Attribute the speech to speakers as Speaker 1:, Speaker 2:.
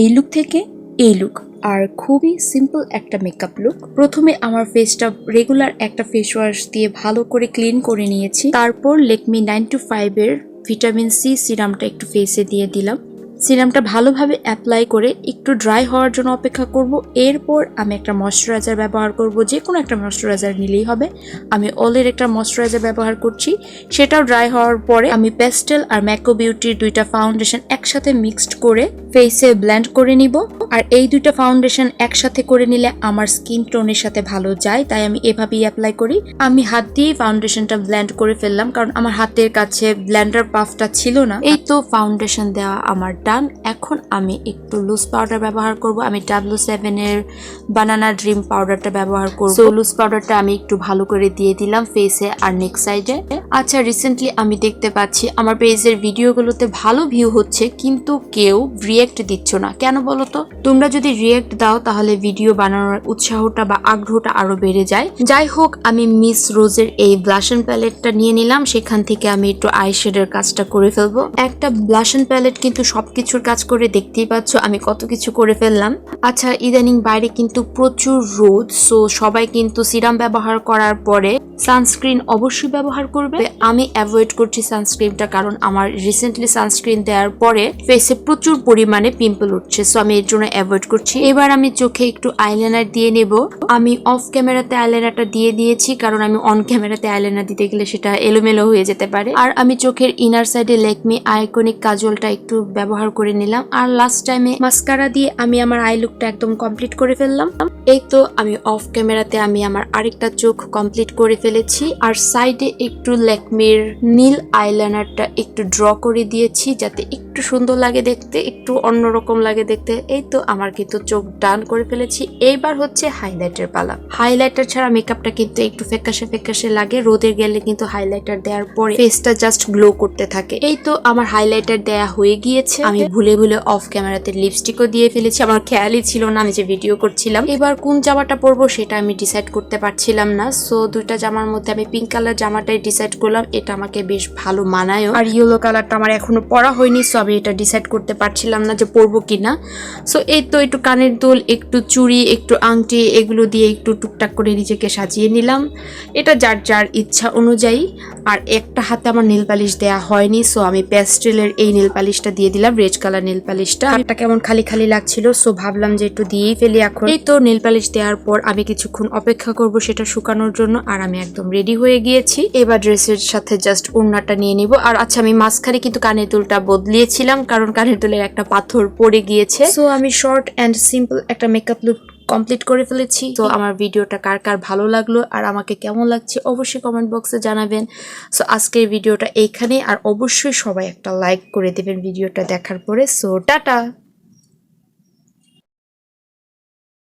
Speaker 1: এই লুক থেকে এই লুক আর খুবই সিম্পল একটা মেকআপ লুক প্রথমে আমার ফেসটা রেগুলার একটা ফেস ওয়াশ দিয়ে ভালো করে ক্লিন করে নিয়েছি। তারপর লেকমি নাইন টু ফাইভের ভিটামিন সি সিরামটা একটু ফেসে দিয়ে দিলাম। সিরামটা ভালোভাবে অ্যাপ্লাই করে একটু ড্রাই হওয়ার জন্য অপেক্ষা করব। এরপর আমি একটা ময়শ্চারাইজার ব্যবহার করব। যে কোনো একটা ময়শ্চারাইজার নিলেই হবে। আমি অলের একটা ময়শ্চারাইজার ব্যবহার করছি। সেটাও ড্রাই হওয়ার পরে আমি প্যাস্টেল আর ম্যাকো বিউটির দুইটা ফাউন্ডেশন একসাথে মিক্সড করে ফেসে ব্ল্যান্ড করে নিব। আর এই দুইটা ফাউন্ডেশন একসাথে করে নিলে আমার স্কিন টোনের সাথে ভালো যায় তাই আমি এভাবেই অ্যাপ্লাই করি। আমি হাত দিয়ে ফাউন্ডেশনটা ব্ল্যান্ড করে ফেললাম কারণ আমার হাতের কাছে ব্ল্যান্ডার পাফটা ছিল না। এই তো ফাউন্ডেশন দেওয়া আমার ডান এখন আমি একটু লুজ পাউডার ব্যবহার করব। আমি ডাব্লু সেভেনের বানানা ড্রিম পাউডারটা ব্যবহার করব। সো লুজ পাউডারটা আমি একটু ভালো করে দিয়ে দিলাম ফেসে আর নেক সাইডে আচ্ছা রিসেন্টলি আমি দেখতে পাচ্ছি আমার পেজের ভিডিওগুলোতে ভালো ভিউ হচ্ছে কিন্তু কেউ রিয়েক্ট দিচ্ছ না। কেন বলো তো? তোমরা যদি রিয়েক্ট দাও, তাহলে ভিডিও বানানোর উৎসাহটা বা আগ্রহটা আরও বেড়ে যায়। যাই হোক, আমি মিস রোজের এই ব্লাশন প্যালেটটা নিয়ে নিলাম। সেখান থেকে আমি একটু আইশ্যাডোর কাজটা করে ফেলব। একটা ব্লাশন প্যালেট কিন্তু সবকিছুর কাজ করে দেখতেই পাচ্ছ, আমি কত কিছু করে ফেললাম। আচ্ছা ইদানিং বাইরে কিন্তু প্রচুর রোদ সো সবাই কিন্তু সিরাম ব্যবহার করার পরে সানস্ক্রিন অবশ্যই ব্যবহার করবে। আমি অ্যাভয়েড করছি সানস্ক্রিনটা কারণ আমার রিসেন্টলি সানস্ক্রিন দেওয়ার পরে ফেসে প্রচুর পরিমাণে পিম্পল উঠছে। সো আমি এর জন্য অ্যাভয়েড করছি। এবার আমি চোখে একটু আইলাইনার দিয়ে নেব। আমি অফ ক্যামেরাতে আইলাইনারটা দিয়ে দিয়েছি, কারণ আমি অন ক্যামেরাতে আইলাইনার দিতে গেলে সেটা এলোমেলো হয়ে যেতে পারে। আর আমি চোখের ইনার সাইডে লেকমি আইকনিক কাজলটা একটু ব্যবহার করে নিলাম। আর লাস্ট টাইমে মাস্কারা দিয়ে আমি আমার আই লুকটা একদম কমপ্লিট করে ফেললাম। এই তো আমি অফ ক্যামেরাতে আমি আমার আরেকটা চোখ কমপ্লিট করে ফেলেছি। আর সাইডে একটু ল্যাকমির নীল আইলাইনারটা একটু ড্র করে দিয়েছি, যাতে একটু সুন্দর লাগে দেখতে, একটু অন্যরকম লাগে দেখতে। এই তো আমার কিন্তু চোখ ডান করে ফেলেছি। এইবার হচ্ছে হাইলাইটের পালা। হাইলাইটার ছাড়া মেকআপটা কিন্তু একটু ফেকাশে ফেকাশে লাগে। রোদে গেলে কিন্তু হাইলাইটার দেওয়ার পরে ফেসটা জাস্ট গ্লো করতে থাকে। এই তো আমার হাইলাইটার দেয়া হয়ে গিয়েছে। আমি ভুলে ভুলে অফ ক্যামেরাতে লিপস্টিকও দিয়ে ফেলেছি। আমার খেয়ালই ছিল না আমি যে ভিডিও করছিলাম। এবার কোন জামাটা পরবো সেটা আমি ডিসাইড করতে পারছিলাম না। সো দুইটা জামার মধ্যে আমি পিঙ্ক কালার জামাটাই ডিসাইড করলাম। এটা আমাকে বেশ ভালো মানায়ও। আর ইয়েলো কালারটা আমার এখনও পরা হয়নি। সো আমি এটা ডিসাইড করতে পারছিলাম না। যে পরবো কিনা। সো এই তো একটু কানের দুল, একটু চুড়ি, একটু আংটি, এগুলো দিয়ে একটু টুকটাক করে নিজেকে সাজিয়ে নিলাম। এটা যার যার ইচ্ছা অনুযায়ী। আর একটা হাতে আমার নীল পালিশ দেওয়া হয়নি সো আমি প্যাস্টেলের এই নীল পালিশটা দিয়ে দিলাম রেড কালার নীল পালিশটা এটা কেমন খালি খালি লাগছিল সো ভাবলাম যে একটু দিয়েই ফেলি এখন। এই তো নীল পালিশ দেওয়ার পর আমি কিছুক্ষণ অপেক্ষা করব সেটা শুকানোর জন্য, আর আমি একদম রেডি হয়ে গিয়েছি। এবার ড্রেসের সাথে জাস্ট ওড়নাটা নিয়ে নিব। আর আচ্ছা আমি মাঝখানে কিন্তু কানের দুলটা বদলিয়েছিলাম, কারণ কানের দুলের একটা পাথর পড়ে গিয়েছে। সো আমি শর্ট অ্যান্ড সিম্পল একটা মেকআপ লুক কমপ্লিট করে ফেলেছি। তো আমার ভিডিওটা কার কার ভালো লাগল আর আমাকে কেমন লাগছে অবশ্যই কমেন্ট বক্সে জানাবেন। সো আজকের ভিডিওটা এইখানে আর অবশ্যই সবাই একটা লাইক করে দেবেন ভিডিওটা দেখার পরে। So tata!